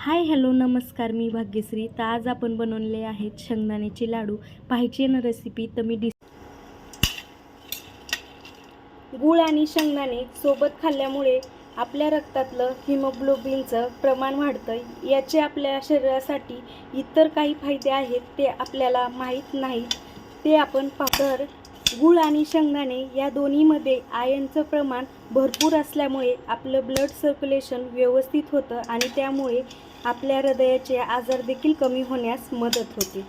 Hi hello नमस्कार मी भाग्यश्री. तर आज आपण बनवले आहेत शेंगदाण्याचे लाडू. पाहिजे ना रेसिपी तर मी डिस गूळ आणि शेंगदाणे सोबत खाल्ल्यामुळे आपल्या रक्तातलं हिमोग्लोबिनचं प्रमाण वाढतं याचे आपल्या शरीरासाठी इतर काही फायदे आहेत ते आपल्याला माहीत नाहीत. ते आपण पाकर गूळ आणि शेंगदाणे या दोन्हीमध्ये आयनचं प्रमाण भरपूर असल्यामुळे आपलं ब्लड सर्क्युलेशन व्यवस्थित होतं आणि त्यामुळे आपल्या हृदयाचे आजार देखील कमी होण्यास मदत होते.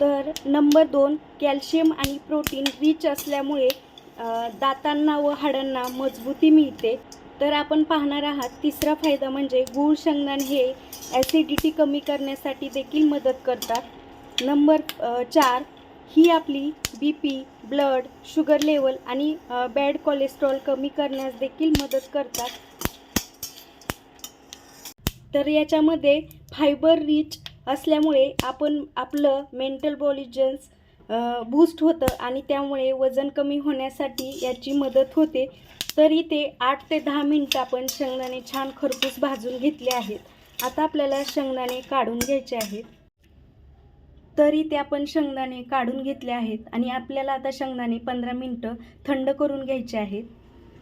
तर नंबर दोन कॅल्शियम आणि प्रोटीन रिच असल्यामुळे दातांना व हाडांना मजबूती मिळते. तर आपण पाहणार आहात तिसरा फायदा म्हणजे गूळ शेंगदाणे हे ॲसिडिटी कमी करण्यासाठी देखील मदत करतात. नंबर चार ही आपली B P blood sugar level आणि बॅड कोलेस्ट्रॉल कमी करण्यास देखील मदत करतात. तर याच्यामध्ये फायबर रिच असल्यामुळे आपण आपलं मेंटल बॉलिजन्स बूस्ट होतं आणि त्यामुळे वजन कमी होण्यासाठी याची मदत होते. तर इथे आठ ते दहा मिनटं आपण शेंगदाणे छान खरपूस भाजून घेतले आहेत. आता आपल्याला शेंगदाणे काढून घ्यायचे आहेत. तर इथे आपण शेंगदाणे काढून घेतले आहेत आणि आपल्याला आता शेंगदाणे पंधरा मिनटं थंड करून घ्यायचे आहेत.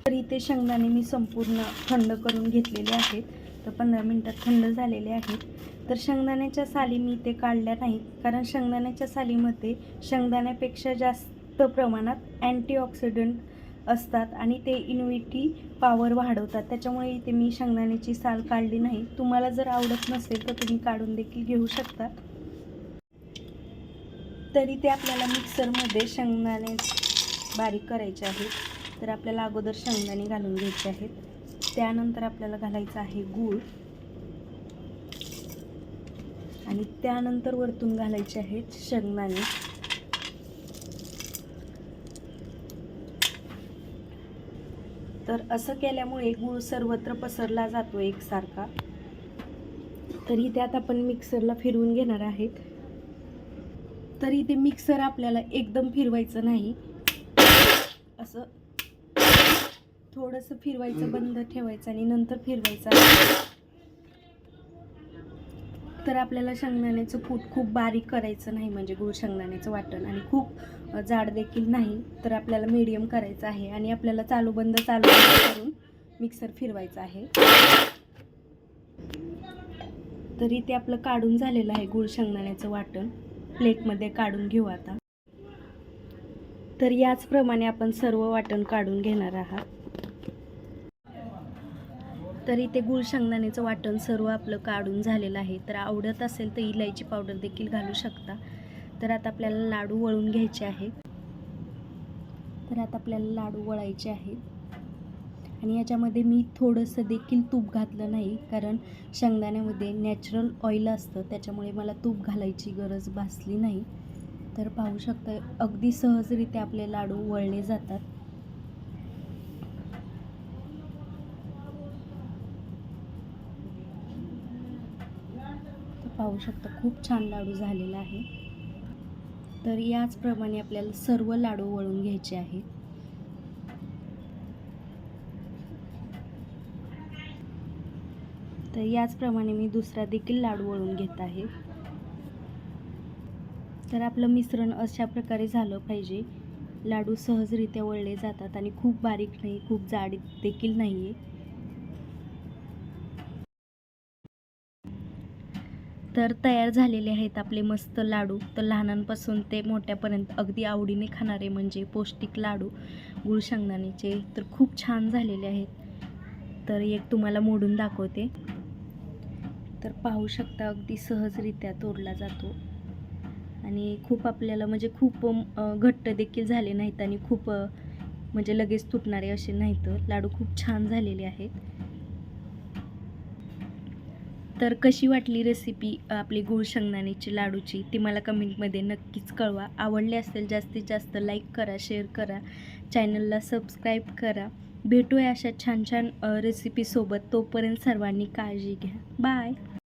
तर इथे शेंगदाणे मी संपूर्ण थंड करून घेतलेले आहेत. तर पंधरा मिनटात थंड झालेले आहेत. तर शेंगदाण्याच्या साली मी ते काढल्या नाहीत. कारण शेंगदाण्याच्या सालीमध्ये शेंगदाण्यापेक्षा जास्त प्रमाणात अँटीऑक्सिडंट असतात आणि ते इन्व्हिटी पॉवर वाढवतात. त्याच्यामुळे इथे मी शेंगदाण्याची साल काढली नाही. तुम्हाला जर आवडत नसेल तर तुम्ही काढून देखील घेऊ शकता. तरी ते आपल्याला मिक्सरमध्ये शेंगदाणे बारीक करायचे आहेत. तर आपल्याला अगोदर शेंगदाणे घालून घ्यायचे आहेत. त्यानंतर आपल्याला घालायचं आहे गूळ. आणि त्यानंतर वरतून घालायचे आहेत शेंगदाणे. तर असं केल्यामुळे गूळ सर्वत्र पसरला जातो एकसारखा. तर इथे आता आपण मिक्सरला फिरवून घेणार आहेत. तर इथे मिक्सर आपल्याला एकदम फिरवायचं नाही. असं थोडंसं फिरवायचं बंद ठेवायचं आणि नंतर फिरवायचं तर आपल्याला शेंगदाण्याचं कूट खूप बारीक करायचं नाही म्हणजे गुळ शेंगदाण्याचं वाटण. आणि खूप जाड देखील नाही तर आपल्याला मीडियम करायचं आहे. आणि आपल्याला चालू बंद चालू बंद करून मिक्सर फिरवायचं आहे. तर इथे आपलं काढून झालेलं आहे गुळ शेंगदाण्याचं वाटण. प्लेटमध्ये काढून घेऊ आता. तर याचप्रमाणे आपण सर्व वाटण काढून घेणार आहात. तर इथे गुळ शेंगदाण्याचं वाटण सर्व आपलं काढून झालेलं आहे. तर आवडत असेल तर इलायची पावडर देखील घालू शकता. तर आता आपल्याला लाडू वळून घ्यायचे आहेत. तर आता आपल्याला लाडू वळायचे आहेत. आणि याच्यामध्ये मी थोडंसं देखील तूप घातलं नाही कारण शेंगदाण्यामध्ये नॅचरल ऑइल असतं. त्याच्यामुळे मला तूप घालायची गरज भासली नाही. तर पाहू शकता अगदी सहजरित्या आपले लाडू वळले जातात तर पाहू शकता खूप छान लाडू झालेला आहे. तर याचप्रमाणे आपल्याला सर्व लाडू वळून घ्यायचे आहेत. तर याचप्रमाणे मी दुसरा देखील लाडू वळून घेत आहे. तर आपलं मिश्रण अशा प्रकारे झालं पाहिजे. लाडू सहजरित्या वळले जातात आणि खूप बारीक नाही खूप जाड देखील नाही आहे तर तयार झालेले आहेत आपले मस्त लाडू. तर लहानांपासून ते मोठ्यापर्यंत अगदी आवडीने खाणारे म्हणजे पौष्टिक लाडू गुळ शेंगदाण्याचे तर खूप छान झालेले आहेत. तर एक तुम्हाला मोडून दाखवते. तर पाहू शकता अगदी सहजरित्या तोडला जातो. आणि खूप आपल्याला म्हणजे खूप घट्ट देखील झाले नाहीत आणि खूप म्हणजे लगेच तुटणारे असे नाहीत. लाडू खूप छान झालेले आहेत. तर कशी वाटली रेसिपी आपली गुळ शेंगदाण्याची लाडूची? ती मला कमेंटमध्ये नक्कीच कळवा. आवडले असेल जास्तीत जास्त लाईक करा शेअर करा. चॅनलला सबस्क्राईब करा. भेटूया अशा छान छान रेसिपीसोबत तोपर्यंत सर्वांनी काळजी घ्या. बाय